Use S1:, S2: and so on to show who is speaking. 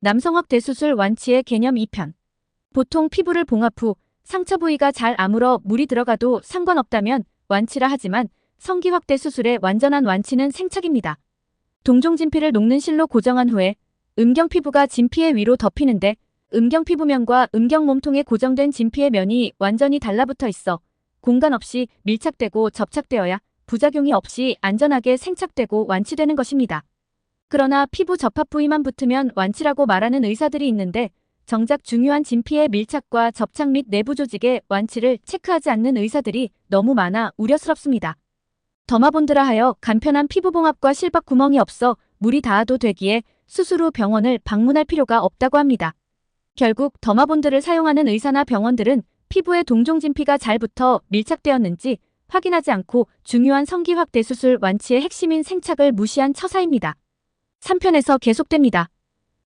S1: 남성학 대수술 완치의 개념 2편. 보통 피부를 봉합 후 상처 부위가 잘 아물어 물이 들어가도 상관없다면 완치라 하지만 성기 확대 수술의 완전한 완치는 생착입니다. 동종 진피를 녹는 실로 고정한 후에 음경 피부가 진피의 위로 덮이는데 음경 피부면과 음경 몸통에 고정된 진피의 면이 완전히 달라붙어 있어 공간 없이 밀착되고 접착되어야 부작용이 없이 안전하게 생착되고 완치되는 것입니다. 그러나 피부 접합 부위만 붙으면 완치라고 말하는 의사들이 있는데 정작 중요한 진피의 밀착과 접착 및 내부 조직의 완치를 체크하지 않는 의사들이 너무 많아 우려스럽습니다. 더마본드라 하여 간편한 피부 봉합과 실밥 구멍이 없어 물이 닿아도 되기에 수술 후 병원을 방문할 필요가 없다고 합니다. 결국 더마본드를 사용하는 의사나 병원들은 피부에 동종 진피가 잘 붙어 밀착되었는지 확인하지 않고 중요한 성기 확대 수술 완치의 핵심인 생착을 무시한 처사입니다. 3편에서 계속됩니다.